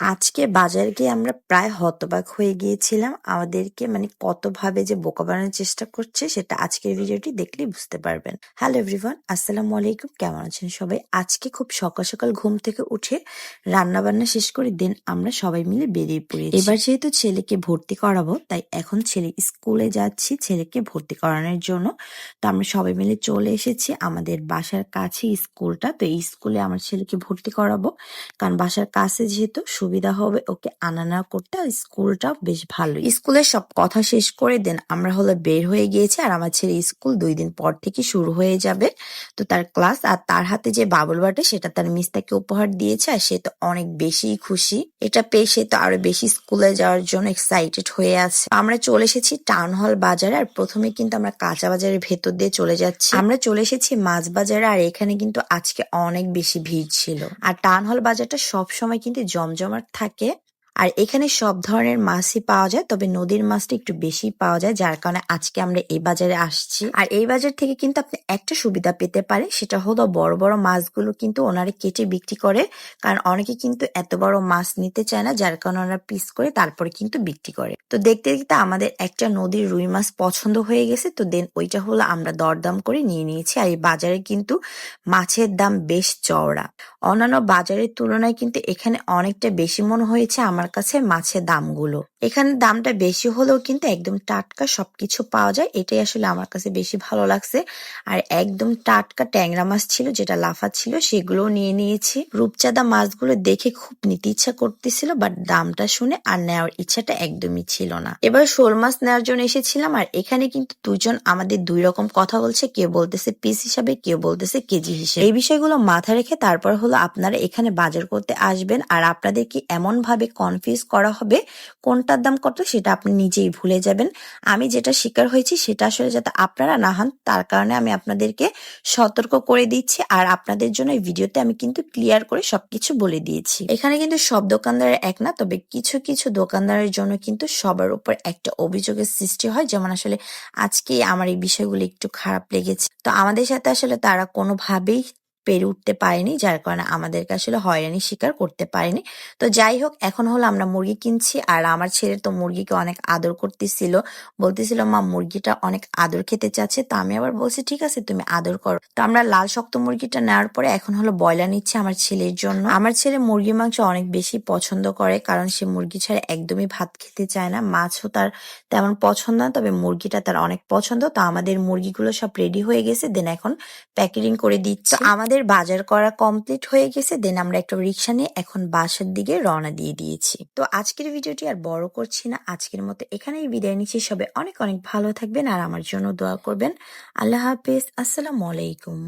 আজকে বাজারে গিয়ে আমরা প্রায় হতবাক হয়ে গিয়েছিলাম। আমাদেরকে মানে কতভাবে যে বোকা বানানোর চেষ্টা করছে সেটা আজকের ভিডিওটি দেখলেই বুঝতে পারবেন। হ্যালো এভরিওয়ান, আসসালামু আলাইকুম। কেমন আছেন সবাই? আজকে খুব সকাল সকাল ঘুম থেকে উঠে রান্না বান্না শেষ করে দেন আমরা সবাই মিলে বেরিয়ে পড়ি। এবার যেহেতু ছেলেকে ভর্তি করাবো তাই এখন ছেলে স্কুলে যাচ্ছি ছেলেকে ভর্তি করানোর জন্য। তো আমরা সবাই মিলে চলে এসেছি আমাদের বাসার কাছে স্কুলটা। তো এই স্কুলে আমার ছেলেকে ভর্তি করাবো। কারণ বাসার কাছে যেহেতু সুবিধা হবে ওকে আনা নেওয়া করতে আর স্কুলটাও বেশ ভালো স্কুলের সব কথা শেষ করে দেন আমরা হলো বের হয়ে গিয়েছি আর আমার ছেলে স্কুল দুই দিন পর থেকে শুরু হয়ে যাবে। তো তার ক্লাস আর তার হাতে যে বাবুল বাটে সেটা তার মিস তাকে উপহার দিয়েছে আর সে তো অনেক বেশি খুশি। এটা পেয়ে সে তো আরও বেশি স্কুলে যাওয়ার জন্য এক্সাইটেড হয়ে আছে। আমরা চলে এসেছি টাউন হল বাজারে আর প্রথমে কিন্তু আমরা কাঁচা বাজারের ভেতর দিয়ে চলে যাচ্ছি। আমরা চলে এসেছি মাছ বাজারে আর এখানে কিন্তু আজকে অনেক বেশি ভিড় ছিল। আর টাউন হল বাজারটা সব সময় কিন্তু জমজমাট থাকে। আর এখানে সব ধরনের মাছই পাওয়া যায়, তবে নদীর মাছটা একটু বেশি পাওয়া যায়, যার কারণে আজকে আমরা এই বাজারে আসছি। আর এই বাজার থেকে কিন্তু আপনি একটা সুবিধা পেতে পারেন, সেটা হলো বড় বড় মাছগুলো কিন্তু ওনারা কেটে বিক্রি করে, কারণ অনেকে কিন্তু এত বড় মাছ নিতে চায় না, যার কারণে ওনারা পিস করে তারপরে কিন্তু বিক্রি করে। তো দেখতে দেখতে আমাদের একটা নদীর রুই মাছ পছন্দ হয়ে গেছে, তো দেন ওইটা হলো আমরা দরদাম করে নিয়ে নিয়েছি, আর এই বাজারে কিন্তু মাছের দাম বেশ চওড়া। অন্যান্য বাজারের তুলনায় কিন্তু এখানে অনেকটা বেশি মনে হয়েছে, আমার কাছে মাছের দামগুলো। এখানে দামটা বেশি হলেও কিন্তু একদম টাটকা সবকিছু পাওয়া যায়। এটাই আসলে আমার কাছে বেশি ভালো লাগছে। আর একদম টাটকা ট্যাংরা মাছ ছিল, যেটা লাফা ছিল, সেগুলোও নিয়ে নিয়েছি। রূপচাঁদা মাছগুলো দেখে খুব নিতে ইচ্ছা করতেছিল বাট দামটা শুনে আর নেওয়ার ইচ্ছাটা একদমই ছিল না। এবার শোল মাছ নেওয়ার জন্য এসেছিলাম, আর এখানে কিন্তু দুজন আমাদের দুই রকম কথা বলছে। কেউ বলতেছে পিস হিসাবে, কেউ বলতেছে কেজি হিসেবে। এই বিষয়গুলো মাথায় রেখে তারপর হলো আপনারা এখানে বাজার করতে আসবেন, আর আপনাদেরকে এমন ভাবে কনফিউজ করা হবে? কোনটার দাম কত সেটা আপনি নিজেই ভুলে যাবেন। আমি যেটা শিকার হয়েছি সেটা আসলে যাতে আপনারা না হন, তার কারণে আমি আপনাদেরকে সতর্ক করে দিচ্ছি আর আপনাদের জন্য এই ভিডিওতে আমি কিন্তু ক্লিয়ার করে সবকিছু বলে দিয়েছি। এখানে কিন্তু সব দোকানদারের এক না, তবে কিছু কিছু দোকানদারের জন্য কিন্তু সবার উপর একটা অভিযোগের সৃষ্টি হয়, যেমন আসলে আজকে আমার এই বিষয়গুলো একটু খারাপ লেগেছে। তো আমাদের সাথে আসলে তারা কোনোভাবেই পেরে উঠতে পারেনি, যার কারণে আমাদেরকে আসলে হয়রানি স্বীকার করতে পারেনি। তো যাই হোক, এখন হলো আমরা মুরগি কিনছি, আর আমার ছেলে তো মুরগিকে অনেক আদর করতেছিল। বলতেছিল, মা, মুরগিটা অনেক আদর খেতে চাচ্ছে। তো আমি আবার বলছি, ঠিক আছে, তুমি আদর করো। তো আমরা লাল শক্ত মুরগিটা নেওয়ার পরে এখন হলো ব্রয়লার নিচ্ছে আমার ছেলের জন্য। আমার ছেলে মুরগি মাংস অনেক বেশি পছন্দ করে, কারণ সে মুরগি ছাড়া একদমই ভাত খেতে চায় না। মাছও তার তেমন পছন্দ না, তবে মুরগিটা তার অনেক পছন্দ। তো আমাদের মুরগিগুলো সব রেডি হয়ে গেছে দেন এখন প্যাকেটিং করে দিচ্ছে। আমাদের আমাদের বাজার করা কমপ্লিট হয়ে গেছে দেন আমরা একটা রিক্সা নিয়ে এখন বাসার দিকে রওনা দিয়ে দিয়েছি। তো আজকের ভিডিওটি আর বড় করছি না, আজকের মতো এখানেই বিদায় নিচ্ছি। সবে অনেক অনেক ভালো থাকবেন আর আমার জন্য দোয়া করবেন। আল্লাহ হাফিজ, আসসালামু আলাইকুম।